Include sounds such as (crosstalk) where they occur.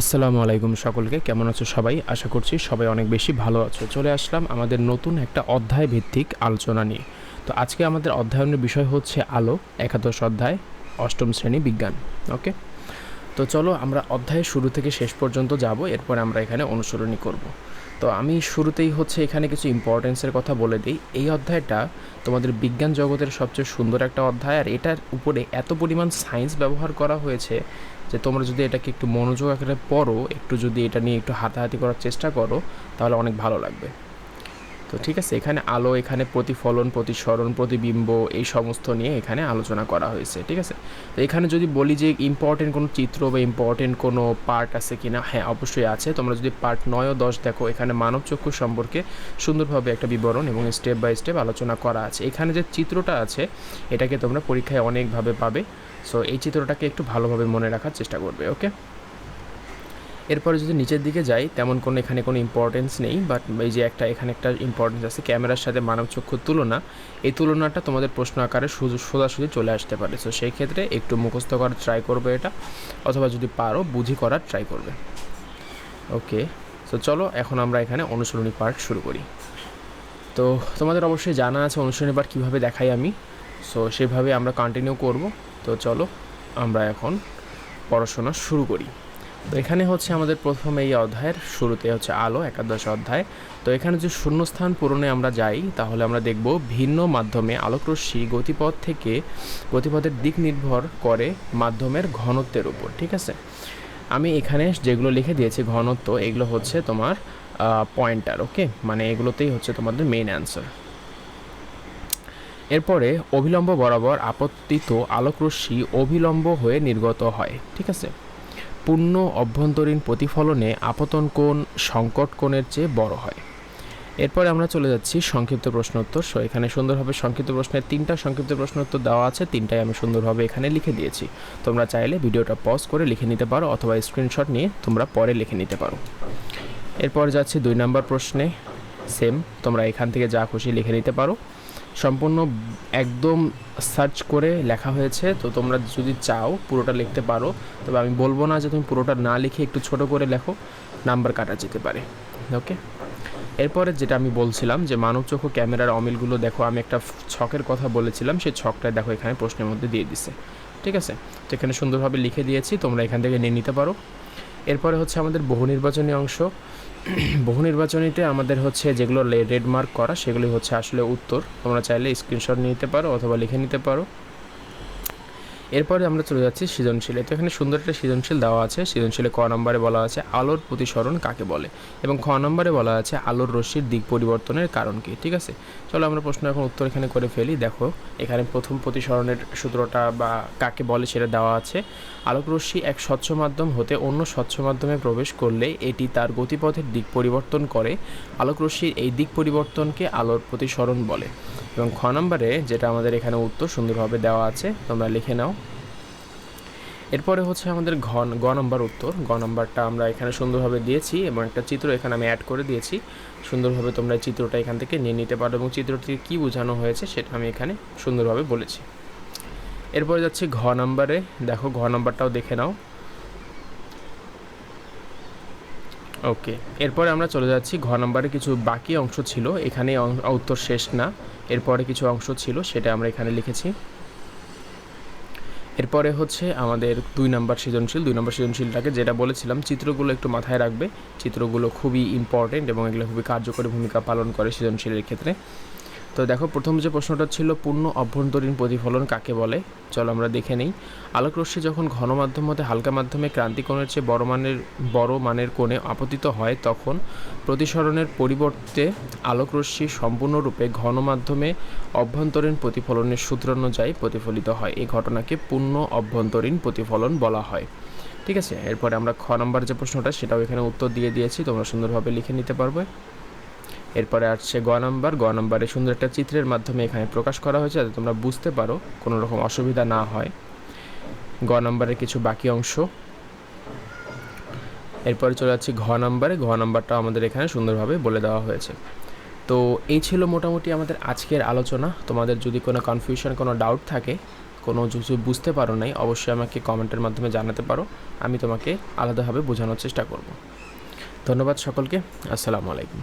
আসসালামু আলাইকুম সকলকে, কেমন আছো সবাই? আশা করছি সবাই অনেক বেশি ভালো আছো। চলে আসলাম আমাদের নতুন একটা অধ্যায় ভিত্তিক আলোচনা নিয়ে। তো আজকে আমাদের অধ্যয়নের বিষয় হচ্ছে আলো, একাদশ অধ্যায়, অষ্টম শ্রেণি বিজ্ঞান। ওকে? তো চলো আমরা অধ্যায়ের শুরু থেকে শেষ পর্যন্ত যাব, এরপর আমরা এখানে অনুসরণী করব। তো আমি শুরুতেই হচ্ছে এখানে কিছু ইম্পর্টেন্সের কথা বলে দিই। এই অধ্যায়টা তোমাদের বিজ্ঞান জগতের সবচেয়ে সুন্দর একটা অধ্যায়, আর এটার উপরে এত পরিমাণ সায়েন্স ব্যবহার করা হয়েছে যে তোমরা যদি এটাকে একটু মনোযোগ আকারে পড়ো, একটু যদি এটা নিয়ে একটু হাতাহাতি করার চেষ্টা করো, তাহলে অনেক ভালো লাগবে। তো ঠিক আছে, এখানে আলো, এখানে প্রতিফলন, প্রতিসরণ, প্রতিবিম্ব এই সমস্ত নিয়ে এখানে আলোচনা করা হয়েছে, ঠিক আছে? তো এখানে যদি বলি যে ইম্পর্টেন্ট কোনো চিত্র বা ইম্পর্টেন্ট কোনো পার্ট আছে কি না হ্যাঁ অবশ্যই আছে। তোমরা যদি পার্ট নয় ও দশ দেখো, এখানে মানব চক্ষু সম্পর্কে সুন্দরভাবে একটা বিবরণ এবং স্টেপ বাই স্টেপ আলোচনা করা আছে। এখানে যে চিত্রটা আছে, এটাকে তোমরা পরীক্ষায় অনেকভাবে পাবে। সো এই চিত্রটাকে একটু ভালোভাবে মনে রাখার চেষ্টা করবে ওকে এরপরে যদি নিচের দিকে যাই, তেমন কোনো এখানে কোনো ইম্পর্টেন্স নেই বাট এই যে একটা, এখানে একটা ইম্পর্টেন্স আছে। ক্যামেরার সাথে মানব চক্ষুর তুলনা, এই তুলনাটা তোমাদের প্রশ্ন আকারে সোজা সোজাসুজি চলে আসতে পারে। সো সেই ক্ষেত্রে একটু মুখস্থ করার ট্রাই করবে এটা, অথবা যদি পারো, বুঝি করার ট্রাই করবে। ওকে সো চলো, এখন আমরা এখানে অনুসরণী পার্ট শুরু করি। তো, তোমাদের অবশ্যই জানা আছে অনুসরণী পার্ট কীভাবে দেখাই আমি। সো সেভাবে আমরা কন্টিনিউ করব। তো চলো, আমরা এখন পড়াশোনা শুরু করি। তো এখানে হচ্ছে আমাদের প্রথম এই অধ্যায়ের শুরুতে হচ্ছে আলো, একাদশ অধ্যায়। তো এখানে যে শূন্যস্থান পূরণে আমরা যাই, তাহলে আমরা দেখব ভিন্ন মাধ্যমে আলোকরশ্মি গতিপথ থেকে গতিপথের দিক নির্ভর করে মাধ্যমের ঘনত্বের উপর, ঠিক আছে? আমি এখানে যেগুলো লিখে দিয়েছি, ঘনত্ব, এগুলো হচ্ছে তোমার পয়েন্টার, ওকে? মানে এগুলোতেই হচ্ছে তোমাদের মেইন অ্যান্সার এরপরে অভিলম্ব বরাবর আপত্তিত আলোকরশ্মি অভিলম্ব হয়ে নির্গত হয়, ঠিক আছে? পূর্ণ অভ্যন্তরীণ প্রতিফলনে আপতন কোণ সংকট কোণের চেয়ে বড় হয়। এরপরে আমরা চলে যাচ্ছি সংক্ষিপ্ত প্রশ্ন উত্তর সো এখানে সুন্দরভাবে সংক্ষিপ্ত প্রশ্নের তিনটা সংক্ষিপ্ত প্রশ্নোত্তর দেওয়া আছে, তিনটাই আমি সুন্দরভাবে এখানে লিখে দিয়েছি। তোমরা চাইলে ভিডিওটা পজ করে লিখে নিতে পারো অথবা স্ক্রিনশট নিয়ে তোমরা পরে লিখে নিতে পারো। এরপর যাচ্ছি দুই নম্বর প্রশ্নে। সেম তোমরা এখান থেকে যা খুশি লিখে নিতে পারো। সম্পূর্ণ একদম সার্চ করে লেখা হয়েছে, তো তোমরা যদি চাও পুরোটা লিখতে পারো। তবে আমি বলব না যে তুমি পুরোটা না লিখে একটু ছোট করে লেখো, নাম্বার কাটা যেতে পারে। ওকে? এরপরে যেটা আমি বলছিলাম যে মানব চক্ষু ক্যামেরার অমিলগুলো দেখো, আমি একটা ছকের কথা বলেছিলাম, সেই ছকটা দেখো এখানে প্রশ্নের মধ্যে দিয়ে দিছে। ঠিক আছে? তো এখানে সুন্দরভাবে লিখে দিয়েছি, তোমরা এখান থেকে নিয়ে নিতে পারো। এরপরে হচ্ছে আমাদের বহু নির্বাচনী অংশ। (clears throat) বহু নির্বাচনীতে আমাদের হচ্ছে যেগুলো রেড মার্ক করা, সেগুলি হচ্ছে আসলে উত্তর। তোমরা চাইলে স্ক্রিনশট নিতে পারো অথবা লিখে নিতে পারো। এরপরে আমরা চলে যাচ্ছি সৃজনশীলে। তো এখানে সুন্দর একটা সৃজনশীল দেওয়া আছে। সৃজনশীলে ক নম্বরে বলা আছে, আলোর প্রতিসরণ কাকে বলে? এবং খ নম্বরে বলা আছে, আলোর রশ্মির দিক পরিবর্তনের কারণ কি, ঠিক আছে? চলো আমরা প্রশ্ন এখন উত্তর এখানে করে ফেলি। দেখো, এখানে প্রথম প্রতিসরণের সূত্রটা বা কাকে বলে সেটা দেওয়া আছে। আলোক রশ্মি এক স্বচ্ছ মাধ্যম হতে অন্য স্বচ্ছ মাধ্যমে প্রবেশ করলে এটি তার গতিপথের দিক পরিবর্তন করে। আলোক রশ্মির এই দিক পরিবর্তনকে আলোর প্রতিসরণ বলে। এবং খ নম্বরে যেটা আমাদের এখানে উত্তর সুন্দরভাবে দেওয়া আছে, তোমরা লিখে নাও। এরপরে হচ্ছে আমাদের ঘ, গ নম্বর উত্তর। গ নম্বরটা আমরা এখানে সুন্দরভাবে দিয়েছি এবং একটা চিত্র এখানে আমি অ্যাড করে দিয়েছি। সুন্দরভাবে তোমরা চিত্রটা এখান থেকে নিয়ে নিতে পারো এবং চিত্রটি কী বোঝানো হয়েছে সেটা আমি এখানে সুন্দরভাবে বলেছি। এরপরে যাচ্ছি ঘ নম্বরে। দেখো, ঘ নম্বরটাও দেখে নাও। ওকে এরপরে আমরা চলে যাচ্ছি। ঘ নম্বরে কিছু বাকি অংশ ছিল। এখানে উত্তর শেষ না। এরপরে কিছু অংশ ছিল, সেটা আমরা এখানে লিখেছি। এরপরে হচ্ছে আমাদের দুই নম্বর সৃজনশীল। দুই নম্বর সৃজনশীলটাকে যেটা বলেছিলাম, চিত্রগুলো একটু মাথায় রাখবে। চিত্রগুলো খুবই ইম্পর্টেন্ট এবং এগুলো খুবই কার্যকরী ভূমিকা পালন করে সৃজনশীলের ক্ষেত্রে। তো দেখো, প্রথম যে প্রশ্নটা ছিল, পূর্ণ অভ্যন্তরীণ প্রতিফলন কাকে বলে? চলো আমরা দেখে নেই। আলোক রশ্মি যখন ঘন মাধ্যম হতে হালকা মাধ্যমে ক্রান্তি কোণের চেয়ে বড় মানের বড় মানের কোণে আপতিত হয়, তখন প্রতিসরণের পরিবর্তে আলোক রশ্মি সম্পূর্ণরূপে ঘন মাধ্যমে অভ্যন্তরীণ প্রতিফলনের সূত্র অনুযায়ী প্রতিফলিত হয়। এই ঘটনাকে পূর্ণ অভ্যন্তরীণ প্রতিফলন বলা হয়। ঠিক আছে? এরপরে আমরা খ নম্বর যে প্রশ্নটা, সেটাও এখানে উত্তর দিয়ে দিয়েছি। তোমরা সুন্দরভাবে লিখে নিতে পারবে। এরপরে আসছে গ নম্বর। গ নাম্বারে সুন্দর একটা চিত্রের মাধ্যমে এখানে প্রকাশ করা হয়েছে, যাতে তোমরা বুঝতে পারো কোনো রকম অসুবিধা না হয়। গ নম্বরের কিছু বাকি অংশ। এরপরে চলে যাচ্ছি ঘ নম্বরে। ঘ নাম্বারটা আমাদের এখানে সুন্দরভাবে বলে দেওয়া হয়েছে। তো এই ছিল মোটামুটি আমাদের আজকের আলোচনা। তোমাদের যদি কোনো কনফিউশন কোনো ডাউট থাকে, কোনো কিছু বুঝতে পারো নাই, অবশ্যই আমাকে কমেন্টের মাধ্যমে জানাতে পারো। আমি তোমাকে আলাদাভাবে বোঝানোর চেষ্টা করব। ধন্যবাদ সকলকে। আসসালামু আলাইকুম।